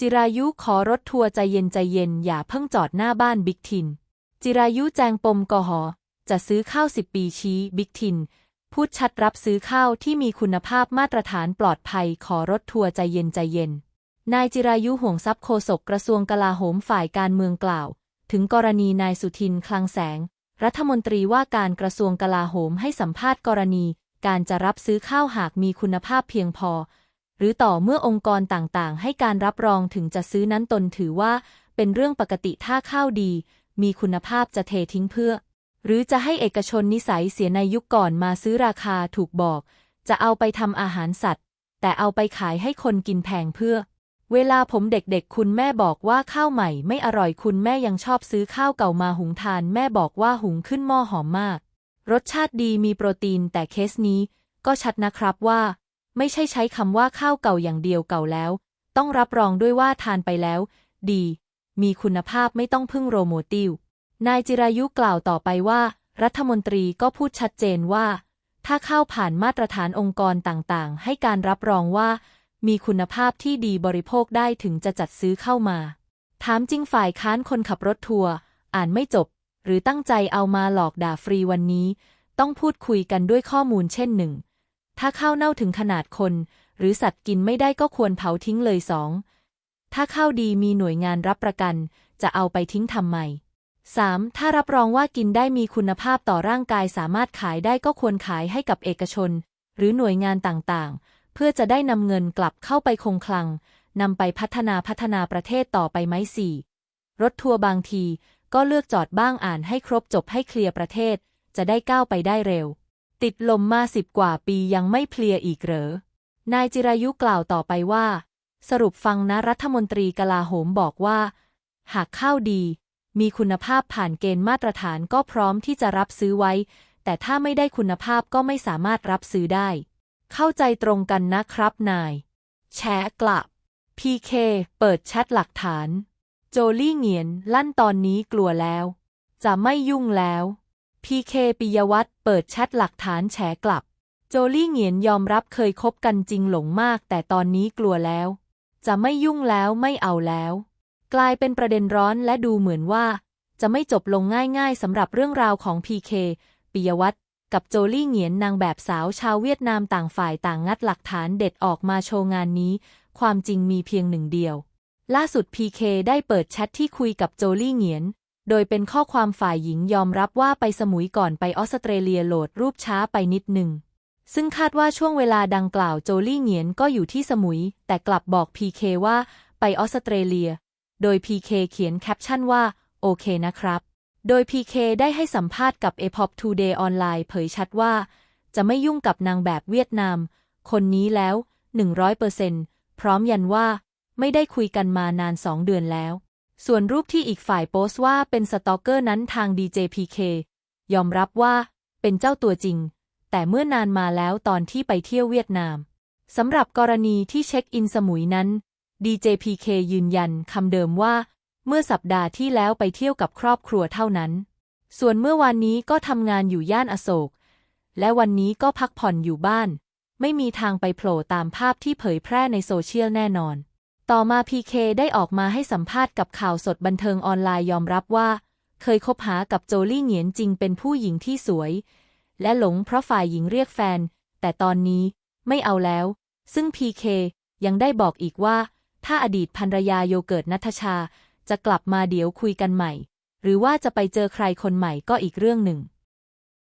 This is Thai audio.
จิรายุขอรถทัวร์ใจเย็นใจเย็นอย่าเพิ่งจอดหน้าบ้านบิ๊กทิน จิรายุแจงปมกอหอ จะซื้อข้าวสิบปีชี้บิ๊กทิน พูดชัดรับซื้อข้าวที่มีคุณภาพมาตรฐานปลอดภัยขอรถทัวร์ใจเย็นใจเย็น นายจิรายุห่วงทรัพย์โฆษกกระทรวงกลาโหมฝ่ายการเมืองกล่าว ถึงกรณีนายสุทินคลังแสง รัฐมนตรีว่าการกระทรวงกลาโหมให้สัมภาษณ์กรณี การจะรับซื้อข้าวหากมีคุณภาพเพียงพอ รือต่อเมื่อองค์กรต่างๆ ให้การรับรองถึงจะซื้อนั้นตนถือว่า เป็นเรื่องปกติถ้าข้าวดี มีคุณภาพจะเททิ้งเพื่อ หรือจะให้เอกชนนิสัยเสียในยุคก่อนมาซื้อราคาถูกบอก จะเอาไปทำอาหารสัตว์ แต่เอาไปขายให้คนกินแพงเพื่อ เวลาผมเด็กๆ คุณแม่บอกว่าข้าวใหม่ไม่อร่อยคุณแม่ยังชอบซื้อข้าวเก่ามาหุงทาน แม่บอกว่าหุงขึ้นหม้อหอมมาก รสชาติดีมีโปรตีนแต่เคสนี้ก็ชัดนะครับว่า ไม่ใช่ใช้คำว่าข้าวเก่าอย่างเดียวเก่าแล้ว ต้องรับรองด้วยว่าทานไปแล้ว ดี มีคุณภาพไม่ต้องพึ่งโรโมติลนายจิรายุกล่าวต่อไปว่า รัฐมนตรีก็พูดชัดเจนว่า ถ้าข้าวผ่านมาตรฐานองค์กรต่างๆ ให้การรับรองว่า มีคุณภาพที่ดีบริโภคได้ถึงจะจัดซื้อเข้ามา ถามจริงฝ่ายค้านคนขับรถทัวร์อ่านไม่จบ หรือตั้งใจเอามาหลอกด่าฟรีวันนี้ ต้องพูดคุยกันด้วยข้อมูลเช่นหนึ่ง ถ้าข้าวเน่าถึงขนาดคน หรือสัตว์กินไม่ได้ก็ควรเผาทิ้งเลยสองถ้าข้าวดีมีหน่วยงานรับประกัน จะเอาไปทิ้งทำไม 3. ถ้ารับรองว่ากินได้มีคุณภาพต่อร่างกายสามารถขายได้ก็ควรขายให้กับเอกชน หรือหน่วยงานต่างๆ เพื่อจะได้นำเงินกลับเข้าไปคงคลังนำไปพัฒนาพัฒนาประเทศต่อไปไหม 4. รถทัวร์บางทีก็เลือกจอดบ้างอ่านให้ครบจบให้เคลียร์ประเทศ จะได้ก้าวไปได้เร็ว ติดลมมาสิบกว่าปียังไม่เพลียอีกเหรอ นายจิรายุกล่าวต่อไปว่า สรุปฟังนะรัฐมนตรีกลาโหมบอกว่า หากข้าวดี มีคุณภาพผ่านเกณฑ์มาตรฐานก็พร้อมที่จะรับซื้อไว้ แต่ถ้าไม่ได้คุณภาพก็ไม่สามารถรับซื้อได้ เข้าใจตรงกันนะครับนาย แชะกลับ PK เปิดแชทหลักฐาน โจลี่เหงียนลั่นตอนนี้กลัวแล้ว จะไม่ยุ่งแล้ว PK ปิยวัฒน์เปิดแชทหลักฐานแฉกลับ โจลี่เหงียนยอมรับเคยคบกันจริงหลงมาก แต่ตอนนี้กลัวแล้ว จะไม่ยุ่งแล้วไม่เอาแล้ว กลายเป็นประเด็นร้อนและดูเหมือนว่า จะไม่จบลงง่ายๆสำหรับเรื่องราวของ PK ปิยวัฒน์กับโจลี่เหงียนนางแบบสาวชาวเวียดนามต่างฝ่ายต่างงัดหลักฐานเด็ดออกมาโชว์งานนี้ ความจริงมีเพียงหนึ่งเดียว ล่าสุด PK ได้เปิดแชทที่คุยกับโจลี่เหงียน โดยเป็นข้อความฝ่ายหญิงยอมรับว่าไปสมุยก่อนไปออสเตรเลียโหลดรูปช้าไปนิดหนึ่ง ซึ่งคาดว่าช่วงเวลาดังกล่าวโจลี่เหงียนก็อยู่ที่สมุย แต่กลับบอก PK ว่าไปออสเตรเลีย โดย PK เคเขียนแคปชั่นว่า โอเคนะครับ โดย PK ได้ให้สัมภาษณ์กับ e p o p Today ออนไลน์เผยชัดว่า จะไม่ยุ่งกับนางแบบเวียดนาม คนนี้แล้ว 100%พร้อมยันว่า ไม่ได้คุยกันมานานสองเดือนแล้ว ส่วนรูปที่อีกฝ่ายโพสต์ว่าเป็นสตอกเกอร์นั้นทาง DJPK ยอมรับว่าเป็นเจ้าตัวจริง แต่เมื่อนานมาแล้วตอนที่ไปเที่ยวเวียดนามสำหรับกรณีที่เช็คอินสมุยนั้น DJPK ยืนยันคำเดิมว่า เมื่อสัปดาห์ที่แล้วไปเที่ยวกับครอบครัวเท่านั้น ส่วนเมื่อวานนี้ก็ทำงานอยู่ย่านอโศก และวันนี้ก็พักผ่อนอยู่บ้าน ไม่มีทางไปโผล่ตามภาพที่เผยแพร่ในโซเชียลแน่นอน ต่อมา PK ได้ออกมาให้สัมภาษณ์กับข่าวสดบันเทิงออนไลน์ยอมรับว่า เคยคบหากับโจลี่เหงียนจริงเป็นผู้หญิงที่สวย และหลงเพราะฝ่ายหญิงเรียกแฟน แต่ตอนนี้ไม่เอาแล้ว ซึ่ง PK ยังได้บอกอีกว่า ถ้าอดีตภรรยาโยเกิร์ตนัทชา จะกลับมาเดี๋ยวคุยกันใหม่ หรือว่าจะไปเจอใครคนใหม่ก็อีกเรื่องหนึ่ง